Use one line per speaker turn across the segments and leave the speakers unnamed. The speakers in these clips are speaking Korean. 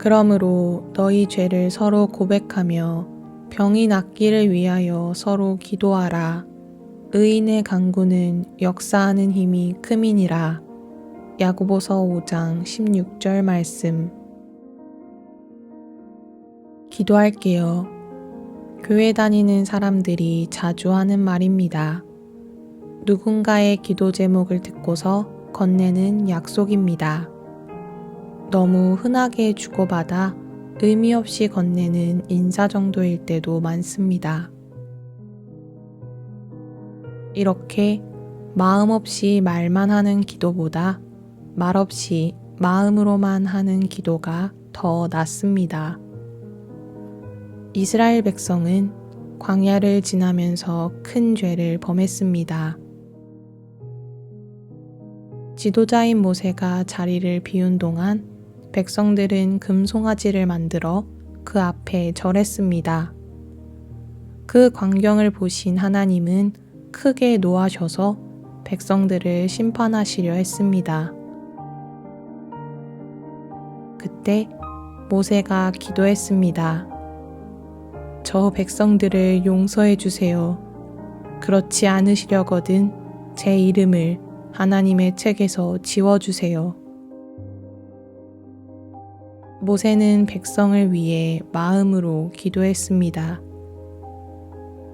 그러므로 너희 죄를 서로 고백하며 병이 낫기를 위하여 서로 기도하라. 의인의 강구는 역사하는 힘이 크민이라. 야고보서 5장 16절 말씀. 기도할게요. 교회 다니는 사람들이 자주 하는 말입니다. 누군가의 기도 제목을 듣고서 건네는 약속입니다. 너무 흔하게 주고받아 의미 없이 건네는 인사 정도일 때도 많습니다. 이렇게 마음 없이 말만 하는 기도보다 말 없이 마음으로만 하는 기도가 더 낫습니다. 이스라엘 백성은 광야를 지나면서 큰 죄를 범했습니다. 지도자인 모세가 자리를 비운 동안 백성들은 금송아지를 만들어 그 앞에 절했습니다. 그 광경을 보신 하나님은 크게 노하셔서 백성들을 심판하시려 했습니다. 그때 모세가 기도했습니다. 저 백성들을 용서해 주세요. 그렇지 않으시려거든 제 이름을 하나님의 책에서 지워주세요. 모세는 백성을 위해 마음으로 기도했습니다.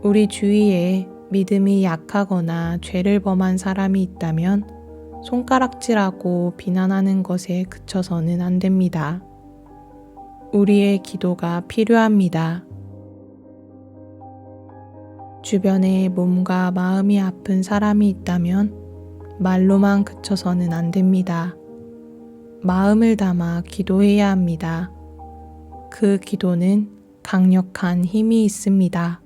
우리 주위에 믿음이 약하거나 죄를 범한 사람이 있다면 손가락질하고 비난하는 것에 그쳐서는 안 됩니다. 우리의 기도가 필요합니다. 주변에 몸과 마음이 아픈 사람이 있다면 말로만 그쳐서는 안 됩니다. 마음을 담아 기도해야 합니다. 그 기도는 강력한 힘이 있습니다.